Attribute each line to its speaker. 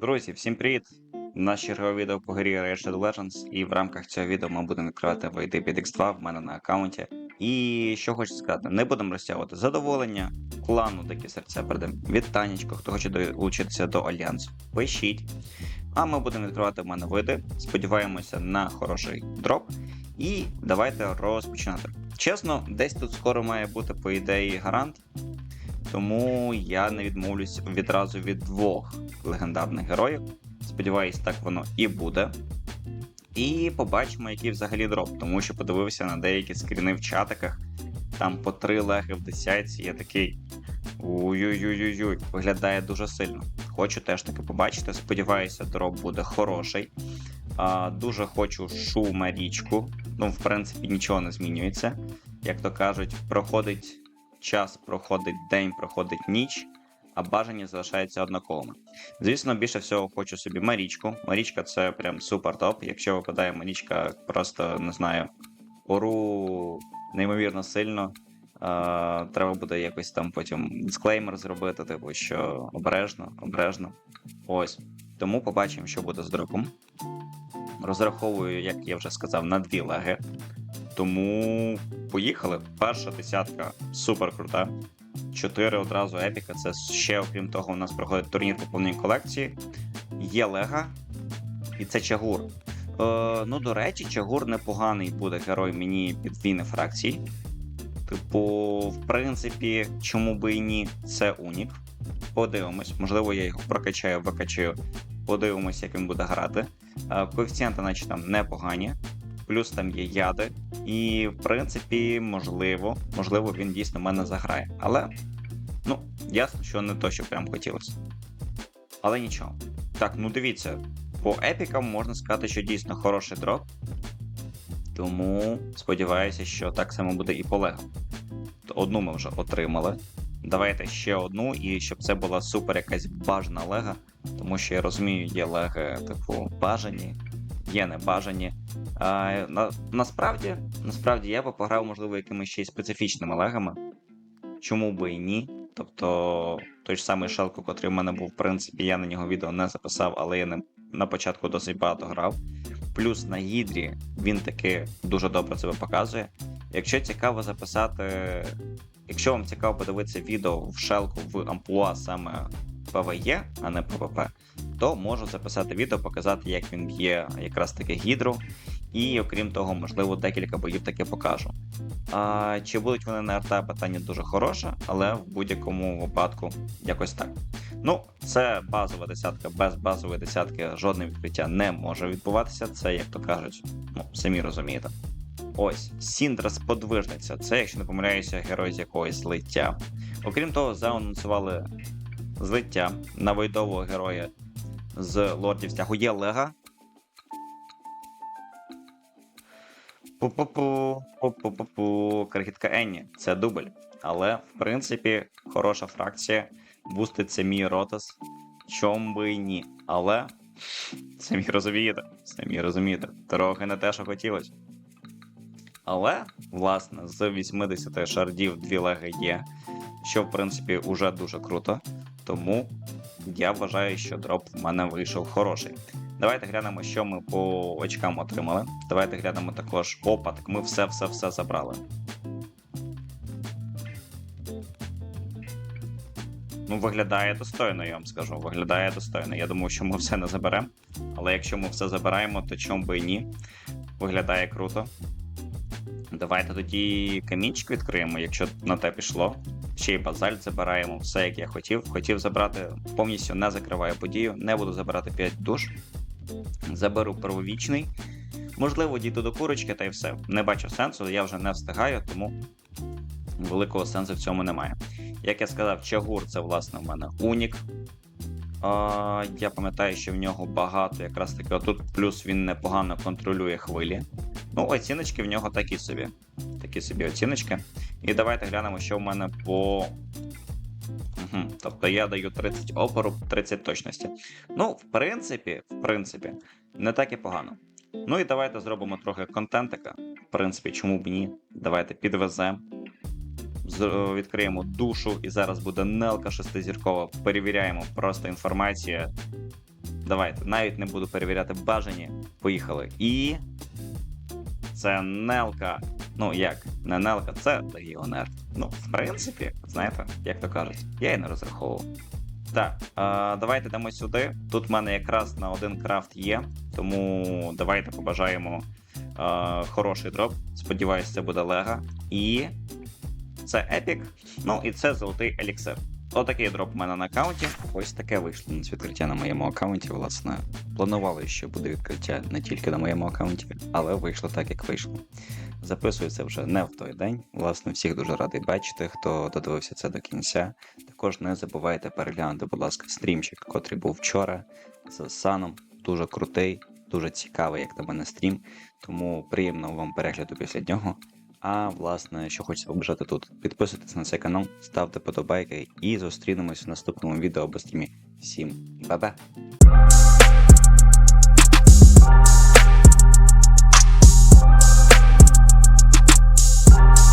Speaker 1: Друзі, всім привіт! У нас чергове відео по грі Shadow Legends, і в рамках цього відео ми будемо відкривати войди під X2 в мене на аккаунті. І що хочу сказати, не будемо розтягувати задоволення, клану такі серця передам вітанечко, хто хоче долучитися до альянсу, пишіть. А ми будемо відкривати в мене види. Сподіваємося на хороший дроп. І давайте розпочинати. Чесно, десь тут скоро має бути, по ідеї, гарант. Тому я не відмовлюсь відразу від двох легендарних героїв. Сподіваюсь, так воно і буде. І побачимо, який взагалі дроп, тому що подивився на деякі скріни в чатиках. Там по три леги в десятці, я такий. Ой-ой-ой-ой, виглядає дуже сильно. Хочу теж таки побачити. Сподіваюся, дроп буде хороший. А, Дуже хочу шума річку. Ну, в принципі, нічого не змінюється. Як то кажуть, проходить час, проходить день, проходить ніч, а бажання залишається однаковими. Звісно, більше всього хочу собі Марічку. Марічка це прям супер топ. Якщо випадає Марічка, просто не знаю, ору неймовірно сильно. Е, треба буде якось там потім дисклеймер зробити, типу, що обережно, обережно. Ось. Тому побачимо, що буде з дропом. Розраховую, як я вже сказав, на дві леги. Тому поїхали. Перша десятка супер крута. Чотири одразу епіка. Це ще, окрім того, у нас проходить турнір поповнення колекції. Є лега, і це Чагур. Е, ну, до речі, Чагур непоганий буде герой мені підвійни фракції. Типу, в принципі, чому би і ні, це Унік. Подивимось, можливо, я його прокачаю, викачаю. Подивимось, як він буде грати. Е, коефіцієнти, наче там непогані. Плюс там є яди. І, в принципі, можливо, можливо, він дійсно мене заграє. Але, ну, ясно, що не то, що прям хотілося. Але нічого. Так, ну дивіться, по епікам можна сказати, що дійсно хороший дроп. Тому сподіваюся, що так само буде і по легам. Одну ми вже отримали. Давайте ще одну, і щоб це була супер якась бажана лега. Тому що я розумію, є леги, типу, бажані, є небажані. А, на, насправді, насправді я би пограв, можливо, якимись ще й специфічними легами. Чому би і ні? Тобто, той ж самий Шелко, котрий в мене був, в принципі, я на нього відео не записав, але я не, на початку досить багато грав. Плюс на Гідрі він таки дуже добре себе показує. Якщо цікаво записати, якщо вам цікаво подивитися відео в Шелку в амплуа саме PvE, а не PvP, то можу записати відео, показати, як він б'є якраз таки гідру. І окрім того, можливо, декілька боїв таки покажу. А, Чи будуть вони на РТ, питання дуже хороше, але в будь-якому випадку якось так. Ну, це базова десятка, без базової десятки жодне відкриття не може відбуватися. Це, як то кажуть, ну, самі розумієте. Ось, Сіндрас подвижниця. Це, якщо не помиляюся, герой з якогось злиття. Окрім того, заанонсували злиття на войдового героя з лордів стягу є Лега. Пу-пу-пу, пу-пу-пу-пу, крихітка Енні. Це дубль. Але, в принципі, хороша фракція. Буститься мій Ротас. Чом би ні. Але самі розумієте, самі розумієте, трохи не те, що хотілося. Але, власне, з 80 шардів дві леги є, що в принципі уже дуже круто. Тому я вважаю, що дроп в мене вийшов хороший. Давайте глянемо, що ми по очкам отримали. Давайте глянемо також. Опа, так ми все-все-все забрали. Ну, виглядає достойно, я вам скажу. Виглядає достойно. Я думаю, що ми все не заберемо. Але якщо ми все забираємо, то чому би і ні. Виглядає круто. Давайте тоді камінчик відкриємо, якщо на те пішло. Ще й базальт забираємо, все як я хотів. Хотів забрати, повністю не закриваю подію, не буду забирати 5 душ. Заберу первовічний. Можливо, дійду до курочки та й все. Не бачу сенсу, я вже не встигаю, тому великого сенсу в цьому немає. Як я сказав, Чагур це власне в мене Унік. А, Я пам'ятаю, що в нього багато, якраз таки отут, плюс він непогано контролює хвилі. Ну, оціночки в нього такі собі. Такі собі оціночки. І давайте глянемо, що в мене по. Угу. Тобто я даю 30 опору, 30 точності. Ну, в принципі, в принципі, не так і погано. Ну і давайте зробимо трохи контентика. В принципі, чому б ні? Давайте підвеземо. Відкриємо душу, і зараз буде нелка шестизіркова. Перевіряємо просто інформація. Давайте, навіть не буду перевіряти бажані. Поїхали. І. Це Нелка. Ну як, не Нелка, це легіонер. Ну, в принципі, знаєте, як то кажуть, я і не розраховував. Так, а, давайте йдемо сюди. Тут в мене якраз на один крафт є, тому давайте побажаємо а, хороший дроп. Сподіваюсь, це буде лега. І це епік. Ну і це золотий еліксир. Отакий дроп у мене на аккаунті. Ось таке вийшло на відкриття на моєму аккаунті. Власне, планували, що буде відкриття не тільки на моєму аккаунті, але вийшло так, як вийшло. Записую це вже не в той день. Власне, всіх дуже радий бачити, хто додивився це до кінця. Також не забувайте переглянути, будь ласка, стрімчик, котрий був вчора з Саном. Дуже крутий, дуже цікавий, як на мене стрім. Тому приємного вам перегляду після нього. А власне, що хочеться побажати тут. Підписуйтесь на цей канал, ставте подобайки і зустрінемось в наступному відео або стрімі. Всім ба-ба!